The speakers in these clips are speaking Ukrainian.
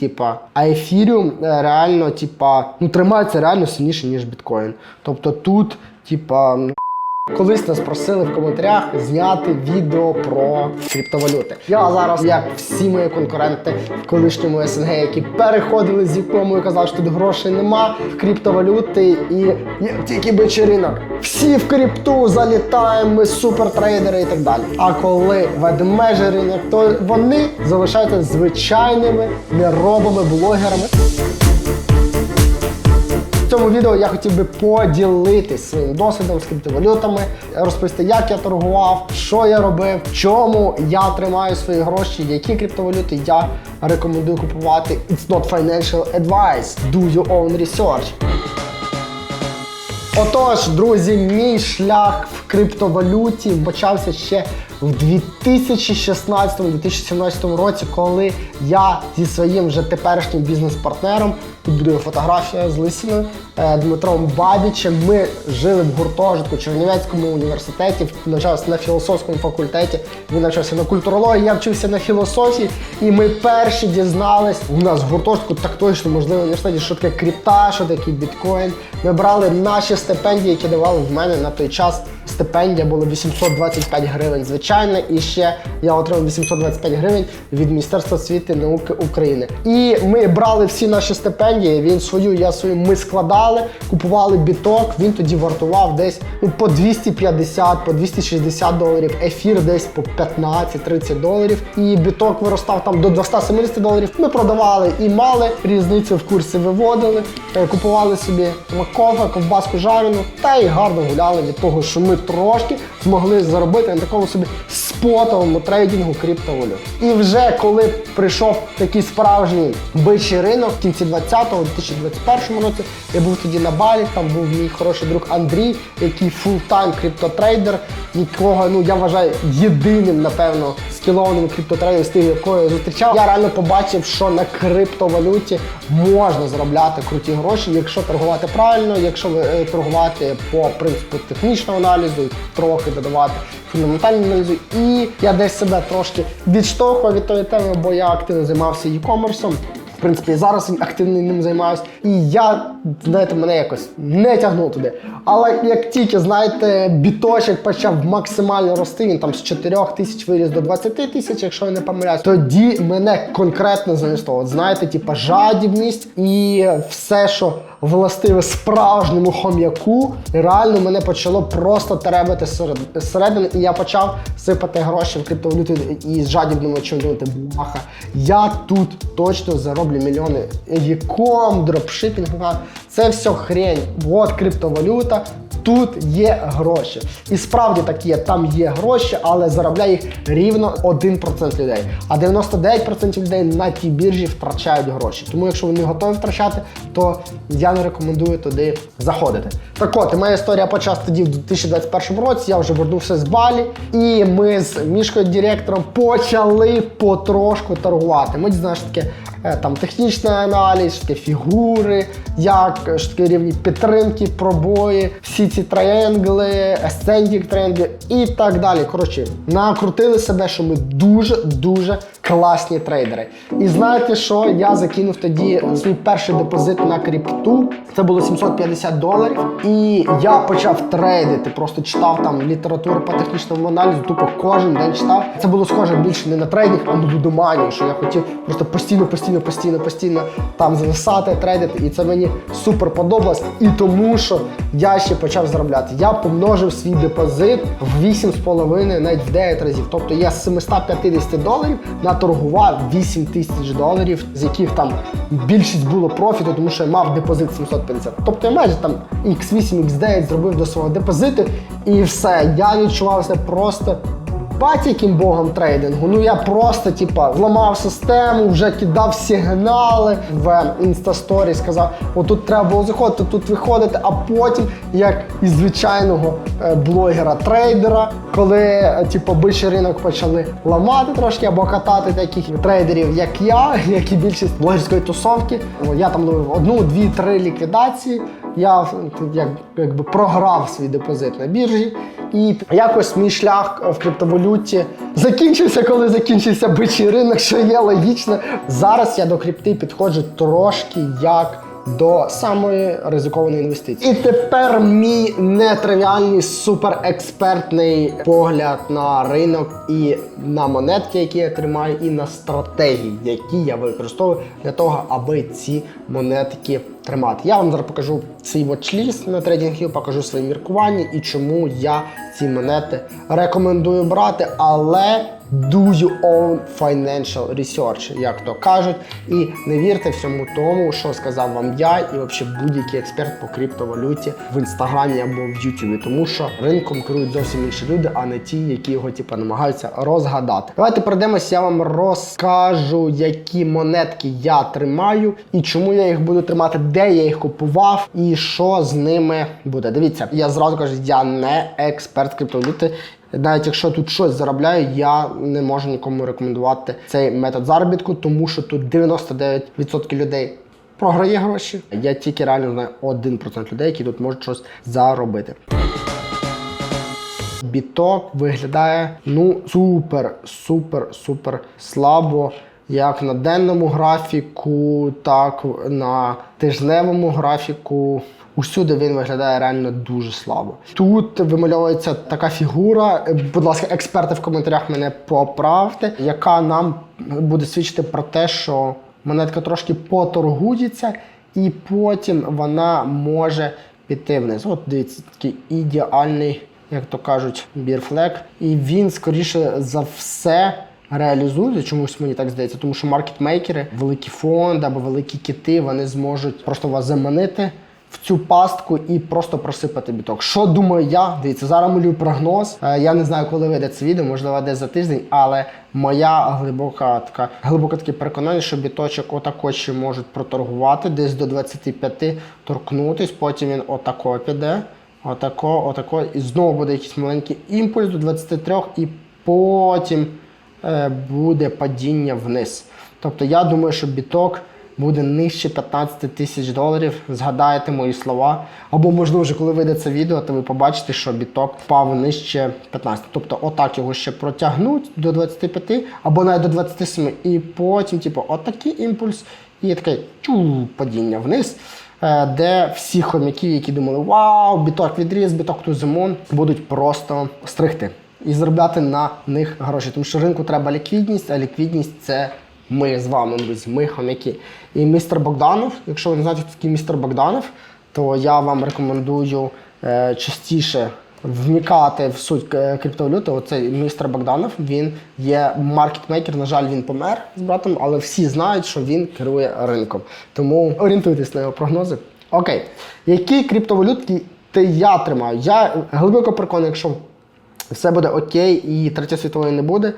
Типа, а ефіріум е, реально, типа, ну тримається реально сильніше, ніж біткоін. Тобто тут, типа, ну, колись нас просили в коментарях зняти відео про криптовалюти. Я зараз, як всі мої конкуренти в колишньому СНГ, які переходили з якому і казали, що тут грошей нема в криптовалюти, і є тільки бичий ринок. Всі в крипту залітаємо, ми супертрейдери і так далі. А коли ведмежий ринок, то вони залишаються звичайними неробими блогерами. Цьому відео я хотів би поділитись своїм досвідом з криптовалютами, розповісти, як я торгував, що я робив, в чому я тримаю свої гроші, які криптовалюти я рекомендую купувати. It's not financial advice. Do your own research. Отож, друзі, мій шлях в криптовалюті почався ще в 2016-2017 році, коли я зі своїм вже теперішнім бізнес-партнером, тут буде фотографія з Лисіною, е, Дмитром Бабічем, ми жили в гуртожитку Чернівецькому університеті, навчався на філософському факультеті, він навчався на культурології, я вчився на філософії, і ми перші дізнались у нас в гуртожитку, так точно, можливо, в університеті, що таке крипта, що таке біткоін. Ми брали наші стипендії, які давали в мене на той час. Стипендія була 825 гривень, звичайно, і ще я отримав 825 гривень від Міністерства освіти і науки України. І ми брали всі наші стипендії. Він свою, я свою. Ми складали, купували біток. Він тоді вартував десь ну, по 250, по 260 доларів. Ефір десь по 15-30 доларів. І біток виростав там до 270 доларів. Ми продавали і мали різницю в курсі виводили, е, купували собі кофе, ковбаску жарену та й гарно гуляли від того, що ми трошки змогли заробити на такому собі спотовому трейдингу криптовалют. І вже коли прийшов такий справжній бичий ринок в кінці 20-го, 2021 році, я був тоді на Балі, там був мій хороший друг Андрій, який фултайм криптотрейдер, якого ну я вважаю єдиним, напевно, скілованим криптотрейдером з тих, якого я зустрічав. Я реально побачив, що на криптовалюті можна заробляти круті гроші, якщо торгувати правильно, якщо е, торгувати по принципу технічного аналізу, трохи додавати фундаментального аналізу. І я десь себе трошки відштовхував від тої теми, бо я активно займався e-commerce. В принципі, зараз активно ним займаюся. І я, знаєте, мене якось не тягнув туди. Але як тільки, знаєте, біточок почав максимально рости, він там з 4 тисяч виріс до 20 тисяч, якщо я не помиляюсь, тоді мене конкретно занесло. От знаєте, типа жадібність і все, що властиве справжньому хом'яку, реально мене почало просто теребити серед- зсередини, і я почав сипати гроші в криптовалюту і з жадібним очим думати, бляха, я тут точно зароблю мільйони. Яком дропшипінг, це все хрень. От криптовалюта. Тут є гроші. І справді так є, там є гроші, але заробляє їх рівно 1% людей. А 99% людей на тій біржі втрачають гроші. Тому якщо ви не готові втрачати, то я не рекомендую туди заходити. Так от, моя історія почалась тоді в 2021 році. Я вже вернувся з Балі, і ми з мішкою директором почали потрошку торгувати. Ми дізналися, таке там технічний аналіз, таке фігури, як е, що таке рівні підтримки, пробої, всі ці траєнгли, асцендік траєнгли і так далі. Коротше, накрутили себе, що ми дуже дуже класні трейдери. І знаєте що? Я закинув тоді свій перший депозит на крипту. Це було 750 доларів. І я почав трейдити. Просто читав там літературу по технічному аналізу, тупо кожен день читав. Це було схоже більше не на трейдинг, а на лудоманію, що я хотів просто постійно, постійно, постійно, постійно там зависати, трейдити. І це мені супер подобалось. І тому, що я ще почав заробляти. Я помножив свій депозит в 8,5, навіть в 9 разів. Тобто я з 750 доларів наторгував 8 тисяч доларів, з яких там більшість було профіту, тому що я мав депозит 750. Тобто я майже там X8, X9 зробив до свого депозиту, і все. Я відчував себе просто Батьким богом трейдингу. Ну я просто типа вламав систему, вже кидав сигнали в інстасторі, сказав, отут треба було заходити, тут виходити. А потім, як і звичайного е, блогера-трейдера, коли е, типу, бичий ринок почали ламати трошки або катати таких трейдерів, як я, як і більшість блогерської тусовки. Я там ловив одну, дві, три ліквідації. Я як, якби програв свій депозит на біржі. І якось мій шлях в криптовалюті закінчився, коли закінчився бичий ринок, що є логічно. Зараз я до крипти підходжу трошки як до самої ризикованої інвестиції. І тепер мій нетривіальний суперекспертний погляд на ринок і на монетки, які я тримаю, і на стратегії, які я використовую для того, аби ці монетки тримати. Я вам зараз покажу свій watchlist на TradingView, покажу свої міркування і чому я ці монети рекомендую брати, але do your own financial research, як то кажуть, і не вірте всьому тому, що сказав вам я, і взагалі будь-який експерт по криптовалюті в інстаграмі або в Ютубі, тому що ринком керують зовсім інші люди, а не ті, які його типу, намагаються розгадати. Давайте пройдемось, я вам розкажу, які монетки я тримаю і чому я їх буду тримати, де я їх купував і що з ними буде. Дивіться, я зразу кажу, я не експерт криптовалюти. Навіть якщо тут щось заробляю, я не можу нікому рекомендувати цей метод заробітку, тому що тут 99% людей програє гроші. Я тільки реально знаю 1% людей, які тут можуть щось заробити. Біток виглядає ну супер, супер, супер слабо. Як на денному графіку, так на тижневому графіку. Усюди він виглядає реально дуже слабо. Тут вимальовується така фігура. Будь ласка, експерти в коментарях мене поправте, яка нам буде свідчити про те, що монетка трошки поторгується, і потім вона може піти вниз. От дивіться, такий ідеальний, як то кажуть, бірфлек. І він, скоріше за все, реалізується, чомусь мені так здається, тому що маркетмейкери, великі фонди або великі кити, вони зможуть просто вас заманити в цю пастку і просто просипати біток. Що думаю я? Дивіться, зараз малюю прогноз. Е, Я не знаю, коли вийде це відео, можливо, десь за тиждень, але моя глибока така глибоке таке переконання, що біточок отако ще можуть проторгувати, десь до 25 торкнутись, потім він отако піде. Отако, отако, і знову буде якийсь маленький імпульс до 23, і потім буде падіння вниз. Тобто я думаю, що біток буде нижче 15 тисяч доларів. Згадаєте мої слова. Або, можливо, вже коли вийде це відео, то ви побачите, що біток впав нижче 15. Тобто, отак його ще протягнуть до 25, або навіть до 27. І потім, типу, отакий імпульс, і таке чу, падіння вниз. е, Де всі хомяки, які думали, вау, біток відріз, біток тузимон, будуть просто стригти і заробляти на них гроші. Тому що ринку треба ліквідність, а ліквідність це ми з вами, друзі, ми хомяки. І містер Богданов, якщо ви не знаєте, хто такий містер Богданов, то я вам рекомендую е, частіше вникати в суть е, криптовалюти. Оцей містер Богданов, він є маркетмейкер. На жаль, він помер з братом, але всі знають, що він керує ринком. Тому орієнтуйтесь на його прогнози. Окей, які криптовалютки ти я тримаю? Я глибоко переконаний, якщо все буде окей і третя світової не буде,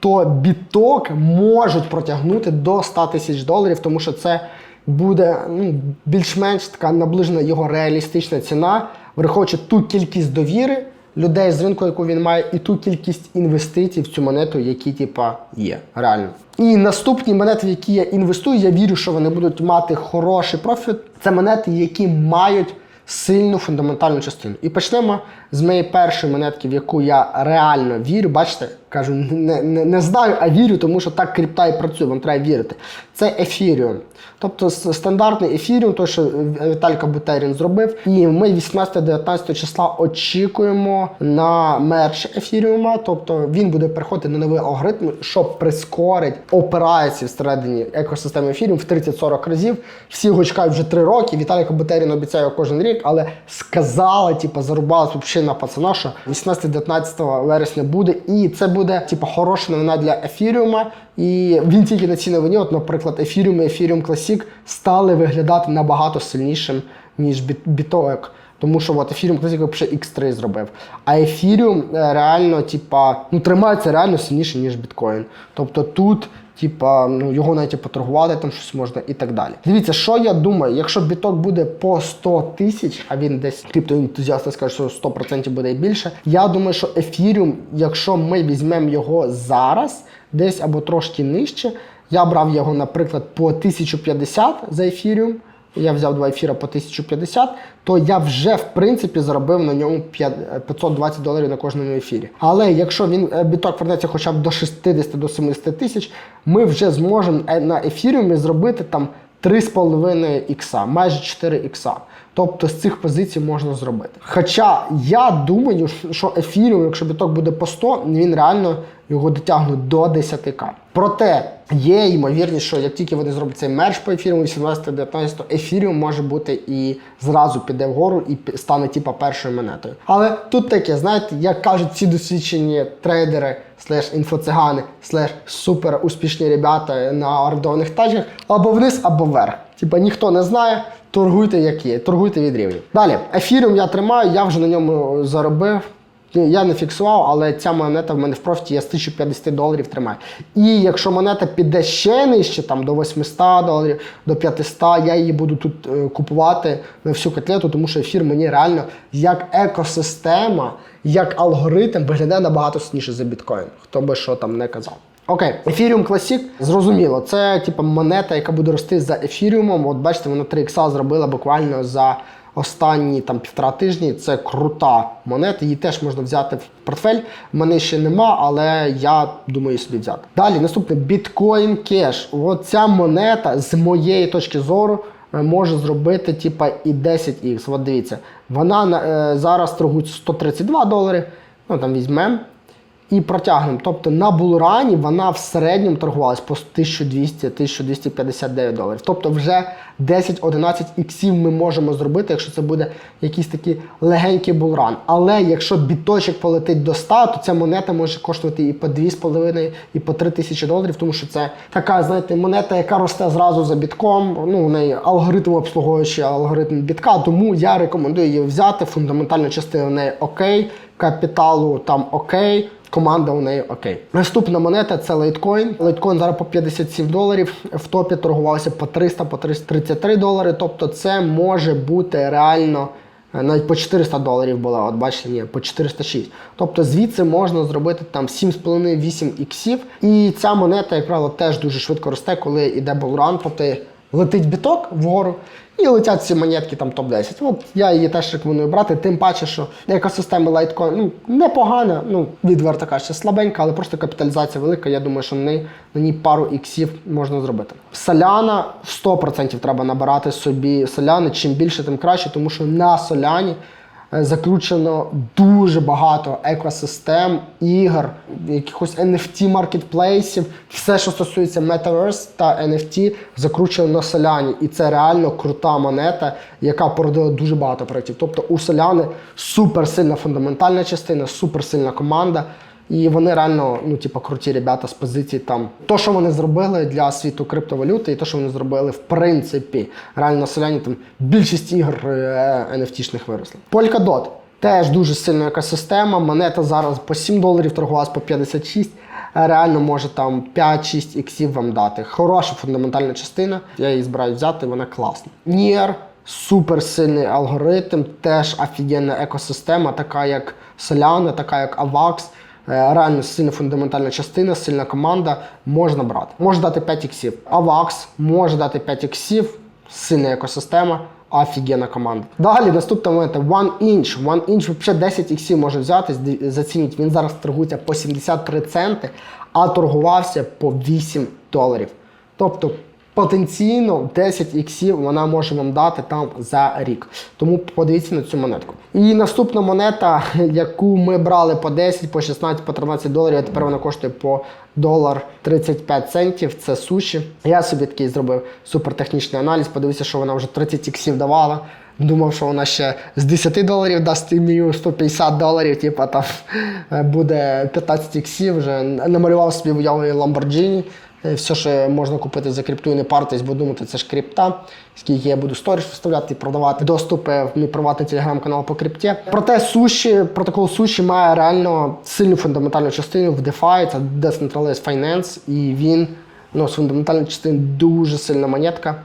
то біток можуть протягнути до 100 тисяч доларів, тому що це буде ну, більш-менш така наближена його реалістична ціна, враховуючи ту кількість довіри людей з ринку, яку він має, і ту кількість інвестицій в цю монету, які типа є реально. І наступні монети, в які я інвестую, я вірю, що вони будуть мати хороший профіт. Це монети, які мають сильну фундаментальну частину. І почнемо з моєї першої монетки, в яку я реально вірю. Бачите, кажу, не, не, не знаю, а вірю, тому що так крипта і працює, вам треба вірити. Це ефіріум. Тобто стандартний ефіріум, той, що Віталька Бутерін зробив. І ми 18-19 числа очікуємо на мерч ефіріума. Тобто він буде переходити на новий алгоритм, що прискорить операції всередині екосистеми ефіріум в 30-40 разів. Всі його чекають вже 3 роки. Віталій Бутерін обіцяє кожен рік, але сказала, типу, зарубалась взагалі на пацана, що 18-19 вересня буде, і це буде типу, хороша новина для ефіріума. І він тільки на цій новині, от, наприклад, ефіріум і ефіріум Classic стали виглядати набагато сильнішим, ніж біт- біток. Тому що от ефіріум Classic взагалі X3 зробив. А ефіріум е, реально, типа, ну, тримається реально сильніше, ніж біткоін. Тобто тут Типа, ну його навіть поторгувати там щось можна і так далі. Дивіться, що я думаю, якщо біток буде по 100 тисяч, а він десь криптоентузіасти скаже, що 100% буде більше. Я думаю, що ефіріум, якщо ми візьмемо його зараз, десь або трошки нижче, я брав його, наприклад, по 1050 за ефіріум. Я взяв два ефіра по 1050, то я вже в принципі заробив на ньому 520 доларів на кожному ефірі. Але якщо він е, біток вернеться хоча б до 60 до 70 тисяч, ми вже зможемо е, на ефіріумі зробити там 3,5 ікса, майже 4 ікса. Тобто з цих позицій можна зробити. Хоча я думаю, що ефіріум, якщо біток буде по 100, він реально його дотягнуть до 10к. Проте є ймовірність, що як тільки вони зроблять цей мерч по ефіріуму 18-19, то ефіріум може бути і зразу піде вгору і стане типа першою монетою. Але тут таке, знаєте, як кажуть ці досвідчені трейдери, слеш інфоцигани, слеш супер успішні ребята на орендованих тачках, або вниз, або вверх. Типа ніхто не знає, торгуйте як є, торгуйте від рівня. Далі, ефіріум я тримаю, я вже на ньому заробив. Я не фіксував, але ця монета в мене в профіті я з 1050 доларів тримаю. І якщо монета піде ще нижче, там до 800 доларів, до 500, я її буду тут е, купувати на всю котлету, тому що ефір мені реально як екосистема, як алгоритм виглядає набагато сильніше за біткоін. Хто би що там не казав. Окей, Ethereum Classic, зрозуміло, це типу монета, яка буде рости за ефіріумом. От бачите, вона 3 ікса зробила буквально за останні там півтора тижні. Це крута монета, її теж можна взяти в портфель. Мене ще нема, але я думаю собі взяти. Далі наступне Bitcoin Cash. От ця монета з моєї точки зору. е, Може зробити типа і 10х. От дивіться, вона е, зараз торгують 132 долари. Ну там візьмемо і протягнемо. Тобто на булрані вона в середньому торгувалась по 1200-1259 доларів. Тобто вже 10-11 іксів ми можемо зробити, якщо це буде якийсь такий легенький булран. Але якщо біточок полетить до 100, то ця монета може коштувати і по 2,5, і по 3 тисячі доларів, тому що це така, знаєте, монета, яка росте зразу за бітком. Ну, в неї алгоритм обслуговуючий алгоритм бітка, тому я рекомендую її взяти. Фундаментальна частина в неї окей, капіталу там окей. Команда у неї окей. Наступна монета це лейткоін. Лейткоін зараз по 57 доларів. В топі торгувався по 300, по 333 долари. Тобто це може бути реально е, навіть по 400 доларів була. От бачите, ні, по 406. Тобто звідси можна зробити там 7,5-8 іксів. І ця монета, як правило, теж дуже швидко росте, коли йде болран. Тобто летить біток вгору. І летять ці монетки там топ-10. От я її теж рекомендую брати, тим паче, що екосистема Litecoin ну, непогана, ну, відверто кажучи, слабенька, але просто капіталізація велика. Я думаю, що на ній, пару іксів можна зробити. Соляна 100% треба набирати собі соляни. Чим більше, тим краще, тому що на соляні е, закручено дуже багато екосистем, ігор, якихось NFT маркетплейсів. Все, що стосується Metaverse та NFT, закручено на Соляні. І це реально крута монета, яка породила дуже багато проєктів. Тобто у Соляни суперсильна фундаментальна частина, суперсильна команда. І вони реально, ну, типу, круті ребята з позицій там. То, що вони зробили для світу криптовалюти, і то, що вони зробили, в принципі, реально селяні там більшість ігор е, NFT-шних виросли. Polkadot. Теж дуже сильна екосистема. Монета зараз по 7 доларів торгувалась по 56. Е, Реально може там 5-6 іксів вам дати. Хороша фундаментальна частина. Я її збираю взяти, вона класна. Nier суперсильний алгоритм, теж офігенна екосистема, така як Solana, така як AVAX. Е, Реально сильна фундаментальна частина, сильна команда можна брати. Може дати 5 іксів. AVAX може дати 5 іксів, сильна екосистема, офігенна команда. Далі наступна монета One Inch. One Inch взагалі 10 іксів може взяти, зацініть. Він зараз торгується по 73 центи, а торгувався по 8 доларів. Тобто потенційно 10 іксів вона може вам дати там за рік. Тому подивіться на цю монетку. І наступна монета, яку ми брали по 10, по 16, по 13 доларів, а тепер вона коштує по долар 35 центів. Це суші. Я собі такий зробив супертехнічний аналіз, подивився, що вона вже 30 іксів давала. Думав, що вона ще з 10 доларів дасть ім'ю 150 доларів, типу там буде 15 іксів, вже намалював собі в уяві Lamborghini. Е, Все, що можна купити за крипту і не партись, бо думати, це ж крипта. Скільки я буду сторіж виставляти і продавати доступи в мій приватний телеграм-канал по крипті. Проте суші, протокол суші має реально сильну фундаментальну частину в DeFi, це Decentralized Finance, і він ну, з фундаментальної частини дуже сильна монетка.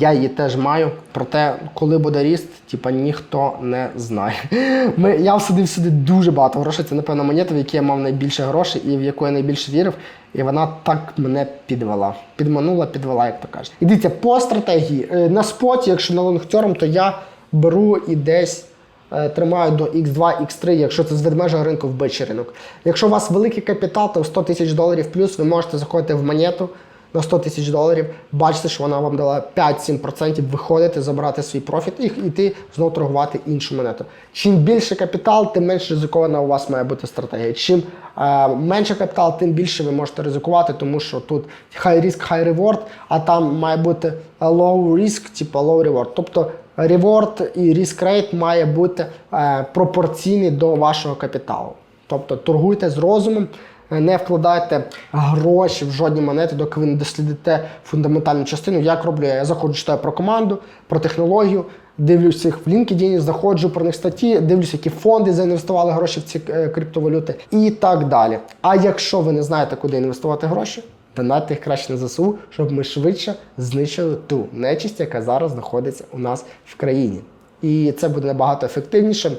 Я її теж маю, проте, коли буде ріст, типа ніхто не знає. Ми, я всадив сюди дуже багато грошей. Це, напевно, монета, в якій я мав найбільше грошей і в яку я найбільше вірив. І вона так мене підвела. Підманула, підвела, як то кажуть. І дивіться, по стратегії. Е, На споті, якщо на лонгтерм, то я беру і десь е, тримаю до X2, X3, якщо це з ведмежого ринку в бичий ринок. Якщо у вас великий капітал, то 100 тисяч доларів плюс, ви можете заходити в монету на 100 тисяч доларів, бачите, що вона вам дала 5-7%, виходити, забрати свій профіт і йти знову торгувати іншу монету. Чим більше капітал, тим менш ризикована у вас має бути стратегія. Чим е, менше капітал, тим більше ви можете ризикувати, тому що тут high risk, high reward, а там має бути low risk, типу low reward. Тобто reward і risk rate має бути е, пропорційний до вашого капіталу. Тобто торгуйте з розумом, не вкладайте гроші в жодні монети, доки ви не дослідите фундаментальну частину. Як роблю я? Я заходжу, читаю про команду, про технологію, дивлюсь їх в LinkedIn, заходжу про них статті, дивлюсь, які фонди заінвестували гроші в ці е, криптовалюти і так далі. А якщо ви не знаєте, куди інвестувати гроші, донатьте їх краще на ЗСУ, щоб ми швидше знищили ту нечисть, яка зараз знаходиться у нас в країні. І це буде набагато ефективніше.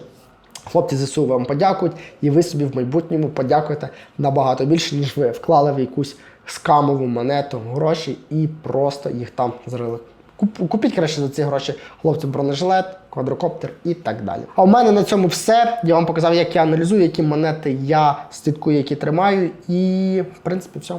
Хлопці ЗСУ вам подякують, і ви собі в майбутньому подякуєте набагато більше, ніж ви вклали в якусь скамову монету гроші і просто їх там зрили. Куп- Купіть краще за ці гроші хлопцям бронежилет, квадрокоптер і так далі. А у мене на цьому все. Я вам показав, як я аналізую, які монети я слідкую, які тримаю. І в принципі все.